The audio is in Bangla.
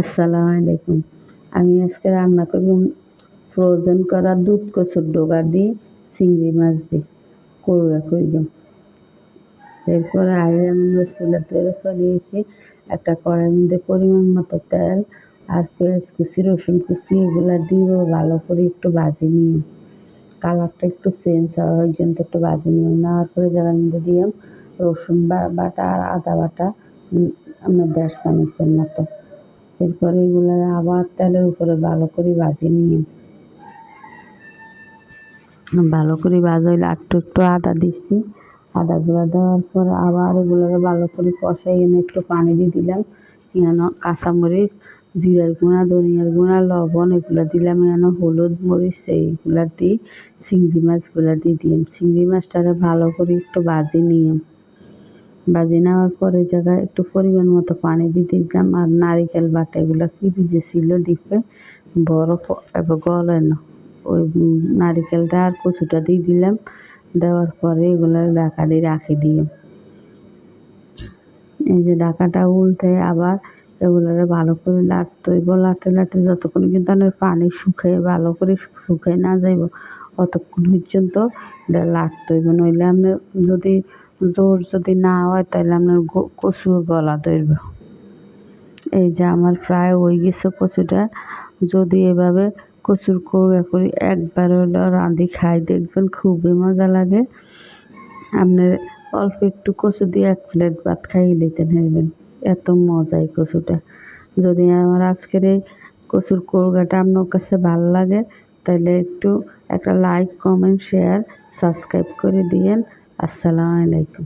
আসসালামু আলাইকুম। আমি আজকে রান্না করব ফ্রোজেন করা দুধ কচুর ডোগা দিয়ে চিংড়ি মাছ দিয়ে। করবা করব। এরপরে আগে চলিয়েছি একটা কড়াই মধ্যে পরিমাণ মতো তেল আর পেঁয়াজ কুচি, রসুন কুচি, এগুলা দিব ভালো করে একটু ভাজি নিয়ে। কালারটা একটু চেঞ্জ হওয়া পর্যন্ত একটু ভাজি নিয়ে নেওয়ার পরে জায়গার মধ্যে দিলাম রসুন বাটা আর আদা বাটা আমরা দেড় চামচের মতো। এরপরে এগুলো আবার তেলের উপরে ভালো করে ভাজি নিয়ে ভালো করে ভাজা হইলে একটু একটু আদা দিচ্ছি। আদাগুলো দেওয়ার পর আবার এগুলোকে ভালো করে কষাই এনে একটু পানি দিয়ে দিলাম। এখানে কাঁচামরিচ, জিরার গুঁড়া, ধনিয়ার গুঁড়া, লবণ এগুলো দিলাম এখানে হলুদ মরিচ এইগুলো দিয়ে, চিংড়ি মাছগুলো দিয়ে দিলাম। চিংড়ি মাছটারে ভালো করে একটু ভাজি নিয়ে ভাজি নেওয়ার পরে জায়গায় একটু পরিমাণ মতো পানি দিয়ে দিলাম। আর নারিকেল বাটা এগুলো ফ্রিজে ছিল ডিপে বরফ এবার গলে না ওই নারিকেলটা আর কচুটা দিয়ে দিলাম। দেওয়ার পরে এগুলো ঢাকা দিয়ে রাখি দিয়ে। এই যে ঢাকাটা উল্টে আবার এগুলোরে ভালো করে লাটতে হইব। লাটে লাটে যতক্ষণ কিন্তু পানি শুকায় ভালো করে শুকায় না যাইব, অতক্ষণ পর্যন্ত এটা লাটতে হইব। নইলে আপনার যদি জোর যদি না হয়, তাহলে আপনার কচু গলা ধরব। এই যে আমার প্রায় হয়ে গেছে কচুটা। যদি এভাবে কচুর কৌড়া করে, একবার হলো রাঁধি, খাই, দেখবেন খুবই মজা লাগে। আপনার অল্প একটু কচু দিয়ে এক প্লেট ভাত খাইয়ে নিতে নেবেন এত মজাই কচুটা। যদি আমার আজকের এই কচুর কৌড়াটা আপনার কাছে ভালো লাগে, তাহলে একটু একটা লাইক কমেন্ট শেয়ার সাবস্ক্রাইব করে দিয়েন। আসসালামু আলাইকুম।